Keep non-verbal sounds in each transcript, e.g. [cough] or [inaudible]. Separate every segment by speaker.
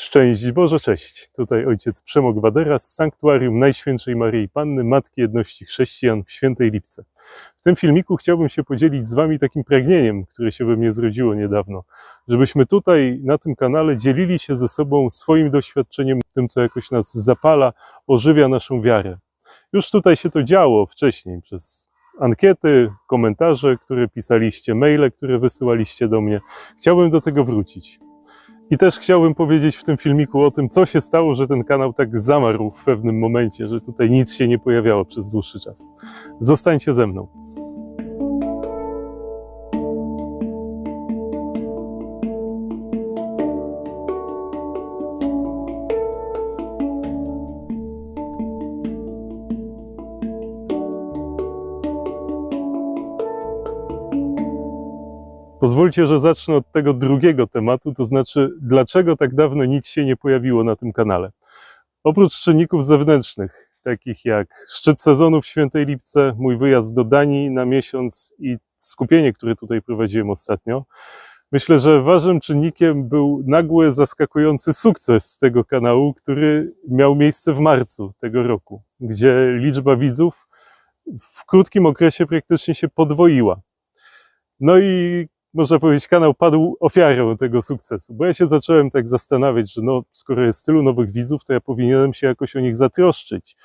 Speaker 1: Szczęść Boże, cześć. Tutaj ojciec Przemok Wadera z Sanktuarium Najświętszej Maryi Panny, Matki Jedności Chrześcijan w Świętej Lipce. W tym filmiku chciałbym się podzielić z Wami takim pragnieniem, które się we mnie zrodziło niedawno, żebyśmy tutaj na tym kanale dzielili się ze sobą swoim doświadczeniem, tym co jakoś nas zapala, ożywia naszą wiarę. Już tutaj się to działo wcześniej przez ankiety, komentarze, które pisaliście, maile, które wysyłaliście do mnie. Chciałbym do tego wrócić. I też chciałbym powiedzieć w tym filmiku o tym, co się stało, że ten kanał tak zamarł w pewnym momencie, że tutaj nic się nie pojawiało przez dłuższy czas. Zostańcie ze mną. Pozwólcie, że zacznę od tego drugiego tematu, to znaczy, dlaczego tak dawno nic się nie pojawiło na tym kanale. Oprócz czynników zewnętrznych, takich jak szczyt sezonu w Świętej Lipce, mój wyjazd do Danii na miesiąc i skupienie, które tutaj prowadziłem ostatnio, myślę, że ważnym czynnikiem był nagły, zaskakujący sukces tego kanału, który miał miejsce w marcu tego roku, gdzie liczba widzów w krótkim okresie praktycznie się podwoiła. No i można powiedzieć, kanał padł ofiarą tego sukcesu, bo ja się zacząłem tak zastanawiać, że no, skoro jest tylu nowych widzów, to ja powinienem się jakoś o nich zatroszczyć.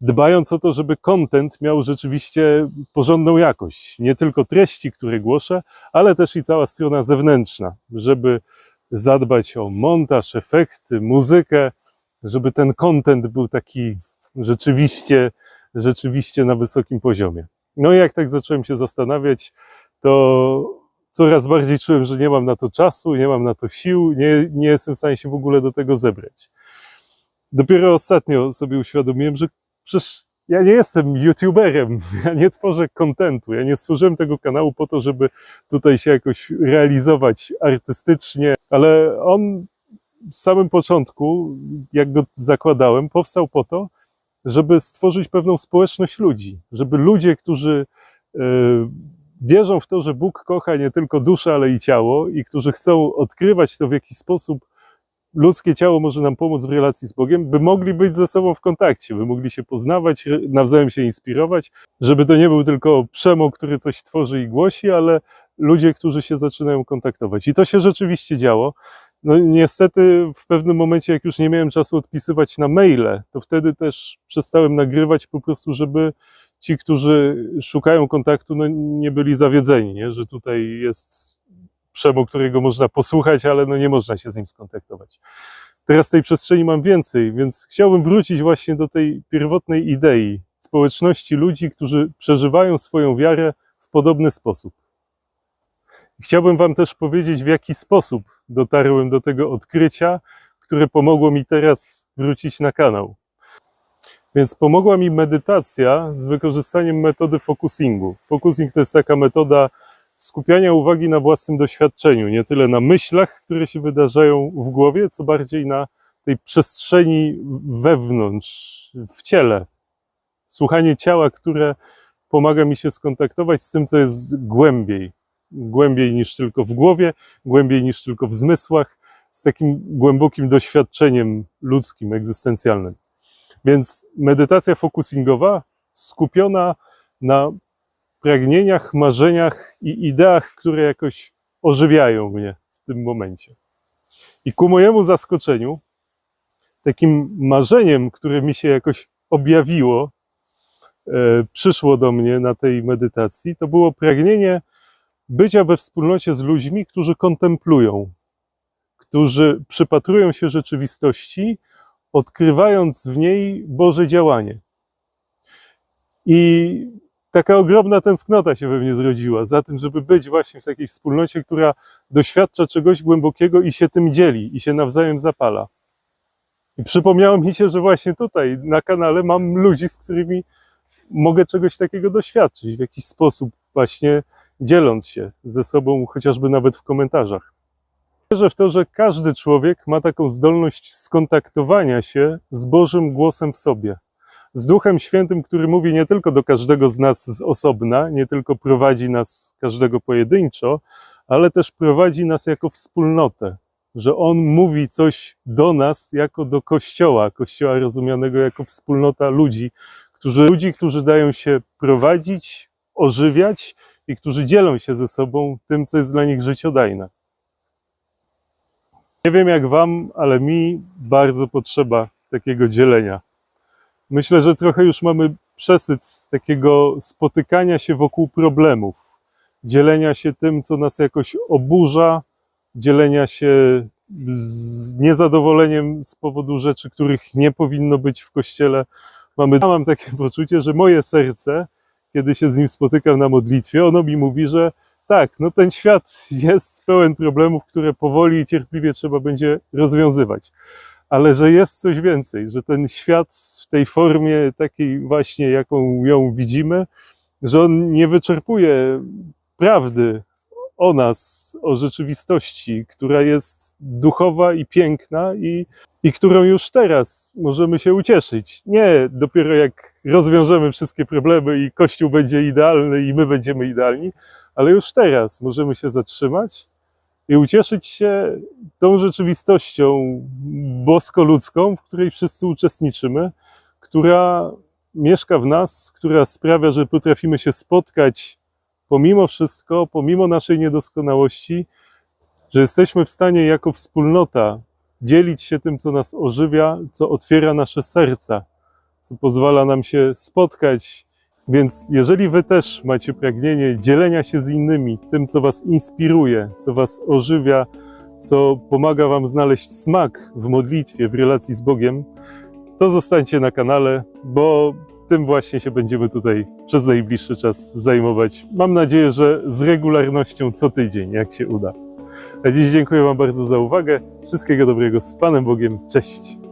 Speaker 1: Dbając o to, żeby content miał rzeczywiście porządną jakość. Nie tylko treści, które głoszę, ale też i cała strona zewnętrzna, żeby zadbać o montaż, efekty, muzykę, żeby ten content był taki rzeczywiście, rzeczywiście na wysokim poziomie. No i jak tak zacząłem się zastanawiać, to coraz bardziej czułem, że nie mam na to czasu, nie mam na to sił, nie, nie jestem w stanie się w ogóle do tego zebrać. Dopiero ostatnio sobie uświadomiłem, że przecież ja nie jestem youtuberem, [laughs] ja nie tworzę kontentu, ja nie stworzyłem tego kanału po to, żeby tutaj się jakoś realizować artystycznie, ale on w samym początku, jak go zakładałem, powstał po to, żeby stworzyć pewną społeczność ludzi, żeby ludzie, którzy yy, wierzą w to, że Bóg kocha nie tylko duszę, ale i ciało i którzy chcą odkrywać to, w jaki sposób ludzkie ciało może nam pomóc w relacji z Bogiem, by mogli być ze sobą w kontakcie, by mogli się poznawać, nawzajem się inspirować, żeby to nie był tylko przemok, który coś tworzy i głosi, ale ludzie, którzy się zaczynają kontaktować. I to się rzeczywiście działo. No niestety w pewnym momencie, jak już nie miałem czasu odpisywać na maile, to wtedy też przestałem nagrywać po prostu, żeby ci, którzy szukają kontaktu, no nie byli zawiedzeni, nie? że tutaj jest przemok, którego można posłuchać, ale no nie można się z nim skontaktować. Teraz tej przestrzeni mam więcej, więc chciałbym wrócić właśnie do tej pierwotnej idei społeczności ludzi, którzy przeżywają swoją wiarę w podobny sposób. Chciałbym Wam też powiedzieć, w jaki sposób dotarłem do tego odkrycia, które pomogło mi teraz wrócić na kanał. Więc pomogła mi medytacja z wykorzystaniem metody focusingu. Focusing to jest taka metoda skupiania uwagi na własnym doświadczeniu, nie tyle na myślach, które się wydarzają w głowie, co bardziej na tej przestrzeni wewnątrz, w ciele. Słuchanie ciała, które pomaga mi się skontaktować z tym, co jest głębiej. Głębiej niż tylko w głowie, głębiej niż tylko w zmysłach, z takim głębokim doświadczeniem ludzkim, egzystencjalnym. Więc medytacja focusingowa skupiona na pragnieniach, marzeniach i ideach, które jakoś ożywiają mnie w tym momencie. I ku mojemu zaskoczeniu, takim marzeniem, które mi się jakoś objawiło, e, przyszło do mnie na tej medytacji, to było pragnienie bycia we wspólnocie z ludźmi, którzy kontemplują, którzy przypatrują się rzeczywistości, odkrywając w niej Boże działanie. I taka ogromna tęsknota się we mnie zrodziła za tym, żeby być właśnie w takiej wspólnocie, która doświadcza czegoś głębokiego i się tym dzieli, i się nawzajem zapala. I przypomniało mi się, że właśnie tutaj na kanale mam ludzi, z którymi mogę czegoś takiego doświadczyć w jakiś sposób, właśnie dzieląc się ze sobą, chociażby nawet w komentarzach. Wierzę w to, że każdy człowiek ma taką zdolność skontaktowania się z Bożym głosem w sobie. Z Duchem Świętym, który mówi nie tylko do każdego z nas z osobna, nie tylko prowadzi nas każdego pojedynczo, ale też prowadzi nas jako wspólnotę. że On mówi coś do nas jako do Kościoła, Kościoła rozumianego jako wspólnota ludzi, którzy, ludzi, którzy dają się prowadzić, ożywiać i którzy dzielą się ze sobą tym, co jest dla nich życiodajne. Nie wiem jak Wam, ale mi bardzo potrzeba takiego dzielenia. Myślę, że trochę już mamy przesyt takiego spotykania się wokół problemów, dzielenia się tym, co nas jakoś oburza, dzielenia się z niezadowoleniem z powodu rzeczy, których nie powinno być w kościele. Mamy, ja mam takie poczucie, że moje serce, kiedy się z nim spotykam na modlitwie, ono mi mówi, że tak, no ten świat jest pełen problemów, które powoli i cierpliwie trzeba będzie rozwiązywać. Ale że jest coś więcej, że ten świat w tej formie takiej właśnie, jaką ją widzimy, że on nie wyczerpuje prawdy o nas, o rzeczywistości, która jest duchowa i piękna i, i którą już teraz możemy się ucieszyć. Nie dopiero jak rozwiążemy wszystkie problemy i Kościół będzie idealny i my będziemy idealni, ale już teraz możemy się zatrzymać i ucieszyć się tą rzeczywistością bosko-ludzką, w której wszyscy uczestniczymy, która mieszka w nas, która sprawia, że potrafimy się spotkać pomimo wszystko, pomimo naszej niedoskonałości, że jesteśmy w stanie jako wspólnota dzielić się tym, co nas ożywia, co otwiera nasze serca, co pozwala nam się spotkać. Więc jeżeli Wy też macie pragnienie dzielenia się z innymi tym, co Was inspiruje, co Was ożywia, co pomaga Wam znaleźć smak w modlitwie, w relacji z Bogiem, to zostańcie na kanale, bo tym właśnie się będziemy tutaj przez najbliższy czas zajmować. Mam nadzieję, że z regularnością co tydzień, jak się uda. A dziś dziękuję Wam bardzo za uwagę. Wszystkiego dobrego z Panem Bogiem. Cześć.